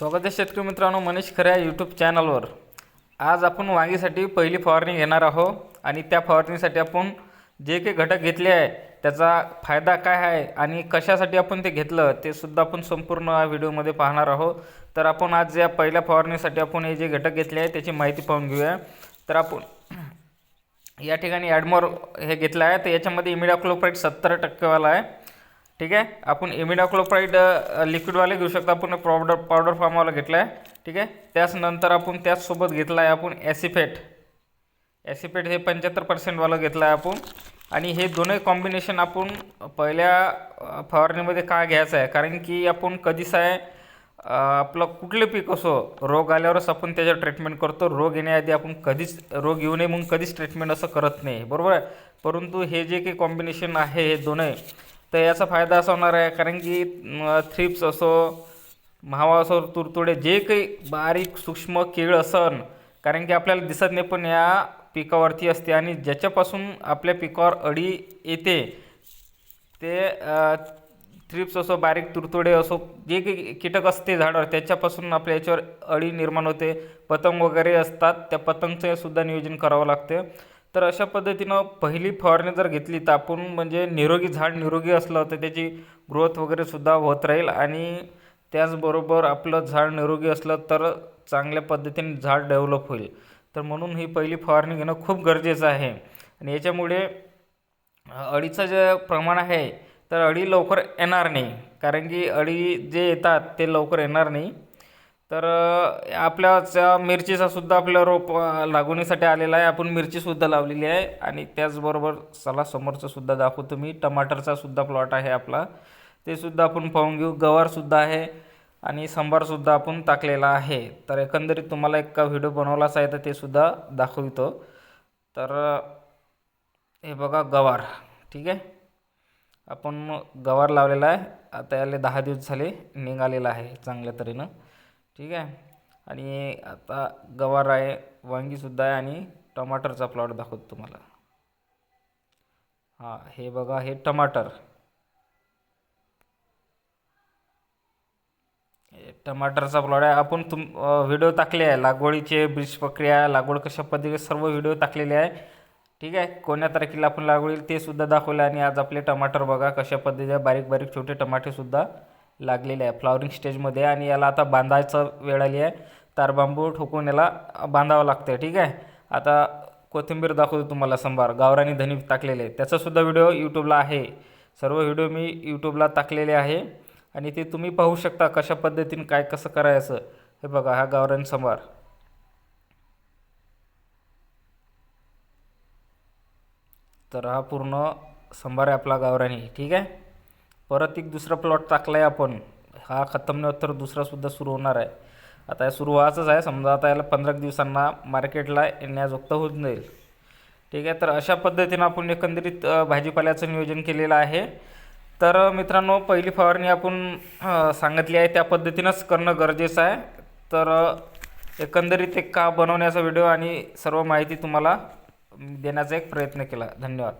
स्वागत आहे शेतकरी मित्रांनो मनीष खऱ्या यूट्यूब चॅनलवर आज आपण वांगीसाठी पहिली फवारणी घेणार आहोत आणि त्या फवारणीसाठी आपण जे काही घटक घेतले आहे त्याचा फायदा काय आहे आणि कशासाठी आपण ते घेतलं ते सुद्धा आपण संपूर्ण व्हिडिओमध्ये पाहणार आहोत. तर आपण आज या पहिल्या फवारणीसाठी आपण हे जे घटक घेतले आहे त्याची माहिती पाहून घेऊया. तर आपण या ठिकाणी ॲडमोर हे घेतलं आहे तर याच्यामध्ये इमिडाक्लोप्राईड सत्तर टक्केवाला आहे. ठीक आहे? आपण इमिडाक्लोप्राईड लिक्विडवाले घेऊ शकतो. आपण पावडर पावडर फॉर्मवाला घेतला आहे ठीक आहे? त्याचनंतर आपण त्याचसोबत घेतला आहे आपण ॲसिफेट ॲसिफेट हे पंच्याहत्तर पर्सेंटवालं घेतलं आहे आपण. आणि हे दोन्ही कॉम्बिनेशन आपण पहिल्या फवारणीमध्ये का घ्यायचं आहे? कारण की आपण कधीच आहे आपलं कुठलं पीक असो रोग आल्यावरच आपण त्याच्यावर ट्रीटमेंट करतो. रोग येण्याआधी आपण कधीच रोग येऊ नये म्हणून कधीच ट्रीटमेंट असं करत नाही. बरोबर आहे? परंतु हे जे काही कॉम्बिनेशन आहे हे दोन्ही तर याचा फायदा असा होणार आहे कारण की थ्रिप्स असो म्हावा असो तुरतुडे जे काही बारीक सूक्ष्म कीड असन कारण की आपल्याला दिसत नाही पण या पिकावरती असते आणि ज्याच्यापासून आपल्या पिकावर अडी येते ते थ्रिप्स असो बारीक तुरतुडे असो जे काही कीटक असते झाडावर त्याच्यापासून आपल्या याच्यावर अळी निर्माण होते पतंग वगैरे असतात त्या पतंगचं सुद्धा नियोजन करावं लागते. तर अशा पद्धतीनं पहिली फवारणी जर घेतली तर आपण म्हणजे निरोगी झाड निरोगी असलं तर त्याची ग्रोथ वगैरे सुद्धा होत राहील. आणि त्याचबरोबर आपलं झाड निरोगी असलं तर चांगल्या पद्धतीने झाड डेव्हलप होईल. तर म्हणून ही पहिली फवारणी घेणं खूप गरजेचं आहे. आणि याच्यामुळे अळीचं जे प्रमाण आहे तर अळी लवकर येणार नाही. कारण की अळी जे येतात ते लवकर येणार नाही. तर अ, आपल्याच्या मिरचीचा सुद्धा आपल्या रोप लागवणीसाठी आलेला आहे. आपण मिरचीसुद्धा लावलेली आहे. आणि त्याचबरोबर चला समोरचं सुद्धा दाखवतो मी टमाटरचा सुद्धा प्लॉट आहे आपला. ते सुद्धा आपण पाहून घेऊ. गवारसुद्धा आहे. आणि सांबारसुद्धा आपण टाकलेला आहे. तर एकंदरीत तुम्हाला एक व्हिडिओ बनवलाच आहे तर ते सुद्धा दाखवितो. तर हे बघा गवार. ठीक आहे? आपण गवार लावलेला आहे. आता याला दहा दिवस झाले निघालेला आहे चांगल्या तऱ्हेनं. ठीक आहे? आणि आता गवार आहे वांगीसुद्धा आहे आणि टमाटरचा प्लॉट दाखवतो तुम्हाला. हां हे बघा हे टमाटर. टमाटरचा प्लॉट आहे. आपण तुम व्हिडिओ टाकले आहे. लागवडीचे बीज प्रक्रिया लागवड कशा पद्धतीने सर्व व्हिडिओ टाकलेले आहे. ठीक आहे? कोण्या तारखेला आपण लागवड ते सुद्धा दाखवलं आणि आज आपले टमाटर बघा कशा पद्धतीने बारीक बारीक छोटे टमाटेसुद्धा लागलेले आहे. फ्लॉवरिंग स्टेजमध्ये आणि याला आता बांधायचं वेळ आली आहे. तार बांबू ठोकून याला बांधावं लागतं ठीक आहे? आता कोथिंबीर दाखवतो तुम्हाला संभार. गावरानी धनी टाकलेले आहे त्याचासुद्धा व्हिडिओ यूट्यूबला आहे. सर्व व्हिडिओ मी यूट्यूबला टाकलेले आहे. आणि ते तुम्ही पाहू शकता कशा पद्धतीने काय कसं करायचं. हे बघा हा गावरान संभार. तर हा पूर्ण संभार आहे आपला गावरानी. ठीक आहे? परत एक दुसरा प्लॉट टाकला आहे आपण. हा खतम नाही होत तर दुसरासुद्धा सुरू होणार आहे. आता हे सुरू व्हायचंच आहे. समजा आता याला पंधरा दिवसांना मार्केटला येण्याजोगतं होऊन जाईल. ठीक आहे तर अशा पद्धतीनं आपण एकंदरीत भाजीपाल्याचं नियोजन केलेलं आहे. तर मित्रांनो पहिली फवारणी आपण सांगितली आहे. त्या पद्धतीनंच करणं गरजेचं आहे. तर एकंदरीत एक का बनवण्याचा व्हिडिओ आणि सर्व माहिती तुम्हाला देण्याचा एक प्रयत्न केला. धन्यवाद.